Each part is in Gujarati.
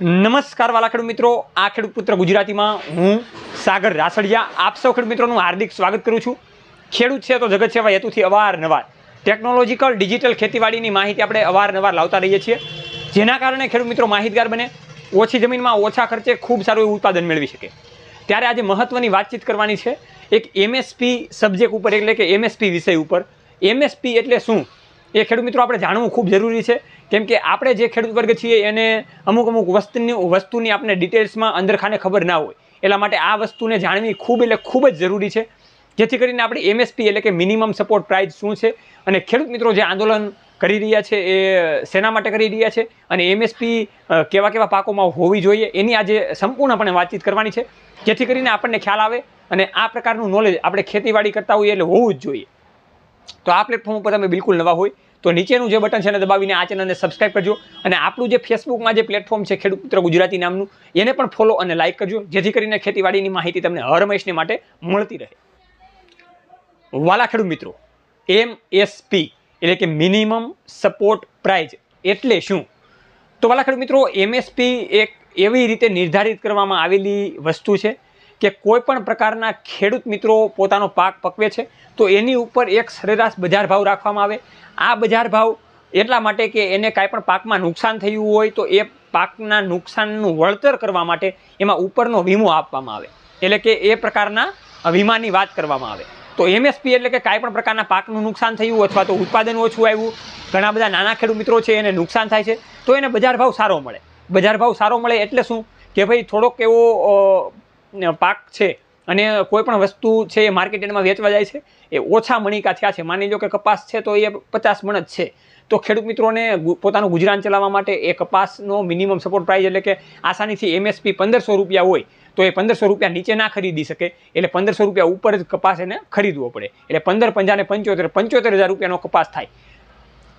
નમસ્કાર વાલા મિત્રો. આ ખેડૂત પુત્ર ગુજરાતીમાં હું સાગર રાસડિયા. આપ સૌ ખેડૂત મિત્રોનું હાર્દિક સ્વાગત કરું છું. ખેડૂત છે તો જગત સેવા હેતુથી અવારનવાર. ટેકનોલોજીકલ ડિજિટલ ખેતીવાડીની માહિતી આપણે અવારનવાર લાવતા રહીએ છીએ. જેના કારણે ખેડૂત મિત્રો માહિતગાર બને. ઓછી જમીનમાં ઓછા ખર્ચે ખૂબ સારું એવું ઉત્પાદન મેળવી શકે. ત્યારે આજે મહત્ત્વની વાતચીત કરવાની છે. એક એમએસપી સબ્જેક્ટ ઉપર, એટલે કે એમએસપી વિષય ઉપર. એમએસપી એટલે શું? એ ખેડૂત મિત્રો આપણે જાણવું ખૂબ જરૂરી છે. કેમ કે આપણે જે ખેડૂત વર્ગ છીએ એને અમુક અમુક વસ્તુની વસ્તુની આપણે ડિટેલ્સમાં અંદરખાને ખબર ના હોય. એટલા માટે આ વસ્તુને જાણવી ખૂબ એટલે ખૂબ જ જરૂરી છે. જેથી કરીને આપણી એમએસપી એટલે કે મિનિમમ સપોર્ટ પ્રાઇસ શું છે અને ખેડૂત મિત્રો જે આંદોલન કરી રહ્યા છે એ શેના માટે કરી રહ્યા છે અને એમએસપી કેવા કેવા પાકોમાં હોવી જોઈએ એની આજે સંપૂર્ણપણે વાતચીત કરવાની છે. જેથી કરીને આપણને ખ્યાલ આવે અને આ પ્રકારનું નોલેજ આપણે ખેતીવાડી કરતા હોઈએ એટલે હોવું જ જોઈએ. તો આ પ્લેટફોર્મ ઉપર તમે બિલકુલ નવા હોય તો નીચેનું જે બટન છે એને દબાવીને આ ચેનલને સબસ્ક્રાઇબ કરજો અને આપણું જે ફેસબુકમાં જે પ્લેટફોર્મ છે ખેડૂત પુત્ર ગુજરાતી નામનું, એને પણ ફોલો અને લાઇક કરજો, જેથી કરીને ખેતીવાડીની માહિતી તમને હર મહેશને માટે મળતી રહે. વાલા ખેડૂત મિત્રો એમ એટલે કે મિનિમમ સપોર્ટ પ્રાઇઝ એટલે શું? તો વાલા ખેડૂત મિત્રો એમએસપી એક એવી રીતે નિર્ધારિત કરવામાં આવેલી વસ્તુ છે કે કોઈ પણ પ્રકારના ખેડૂત મિત્રો પોતાનો પાક પકવે છે, તો એની ઉપર એક સરેરાશ બજાર ભાવ રાખવામાં આવે. આ બજાર ભાવ એટલા માટે કે એને કાંઈ પણ પાકમાં નુકસાન થયું હોય તો એ પાકના નુકસાનનું વળતર કરવા માટે એમાં ઉપરનો વીમો આપવામાં આવે. એટલે કે એ પ્રકારના વીમાની વાત કરવામાં આવે. તો એમએસપી એટલે કે કાંઈ પણ પ્રકારના પાકનું નુકસાન થયું અથવા તો ઉત્પાદન ઓછું આવ્યું, ઘણા બધા નાના ખેડૂત મિત્રો છે એને નુકસાન થાય છે, તો એને બજાર ભાવ સારો મળે. બજાર ભાવ સારો મળે એટલે શું? કે ભાઈ થોડોક એવો પાક છે અને કોઈ પણ વસ્તુ છે એ માર્કેટમાં વેચવા જાય છે, એ ઓછા મણિકા થયા છે. માની લો કે કપાસ છે તો એ પચાસ મણ જ છે. તો ખેડૂત મિત્રોને પોતાનું ગુજરાન ચલાવવા માટે એ કપાસનો મિનિમમ સપોર્ટ પ્રાઇસ એટલે કે આસાનીથી એમએસપી પંદરસો રૂપિયા હોય, તો એ પંદરસો રૂપિયા નીચે ના ખરીદી શકે. એટલે પંદરસો રૂપિયા ઉપર જ કપાસ એને ખરીદવો પડે. એટલે પંદર પંજાને પંચોતેર પંચોતેર હજાર રૂપિયાનો કપાસ થાય.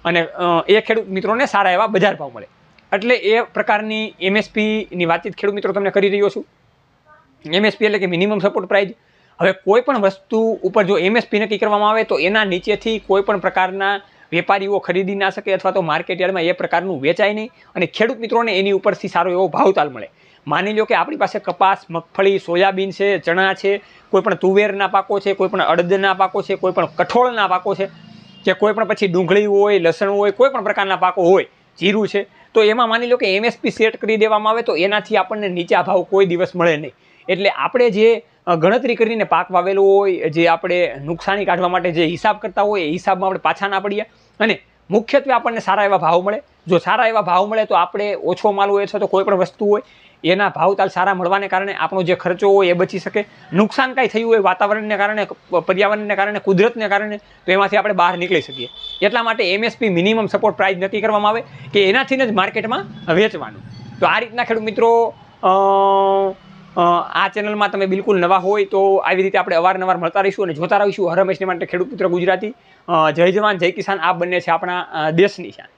અને એ ખેડૂત મિત્રોને સારા એવા બજાર ભાવ મળે. એટલે એ પ્રકારની એમએસપીની વાતચીત ખેડૂત મિત્રો તમને કરી રહ્યો છું. એમએસપી એટલે કે મિનિમમ સપોર્ટ પ્રાઇઝ હવે કોઈ પણ વસ્તુ ઉપર જો એમએસપી નક્કી કરવામાં આવે તો એના નીચેથી કોઈ પણ પ્રકારના વેપારીઓ ખરીદી ના શકે અથવા તો માર્કેટ યાર્ડમાં એ પ્રકારનું વેચાય નહીં અને ખેડૂત મિત્રોને એની ઉપરથી સારો એવો ભાવતાલ મળે. માની લો કે આપણી પાસે કપાસ, મગફળી, સોયાબીન છે, ચણા છે કોઈપણ તુવેરના પાકો છે કોઈપણ અડદના પાકો છે કોઈપણ કઠોળના પાકો છે, કે કોઈપણ પછી ડુંગળી હોય, લસણ હોય કોઈપણ પ્રકારના પાકો હોય, જીરું છે, તો એમાં માની લો કે એમએસપી સેટ કરી દેવામાં આવે તો એનાથી આપણને નીચા ભાવ કોઈ દિવસ મળે નહીં. એટલે આપણે જે ગણતરી કરીને પાક વાવેલો હોય, જે આપણે નુકસાની કાઢવા માટે જે હિસાબ કરતા હોય, એ હિસાબમાં આપણે પાછા ના પડીએ. અને મુખ્યત્વે આપણને સારા એવા ભાવ મળે. જો સારા એવા ભાવ મળે તો આપણે ઓછો માલ હોય અથવા તો કોઈ પણ વસ્તુ હોય, એના ભાવતાલ સારા મળવાને કારણે આપણો જે ખર્ચો હોય એ બચી શકે. નુકસાન કાંઈ થયું હોય વાતાવરણને કારણે પર્યાવરણને કારણે, કુદરતને કારણે, તો એમાંથી આપણે બહાર નીકળી શકીએ. એટલા માટે એમએસપી મિનિમમ સપોર્ટ પ્રાઇસ નક્કી કરવામાં આવે કે એનાથી જ માર્કેટમાં વેચવાનું. તો આ રીતના ખેડૂત મિત્રો આ ચેનલમાં તમે બિલકુલ નવા હોય તો આવી રીતે આપણે અવારનવાર મળતા રહીશું અને જોતા રહીશું હર હંમેશને માટે ખેડૂત પુત્ર ગુજરાતી. જય જવાન, જય કિસાન આ બંને છે આપણા દેશની શાન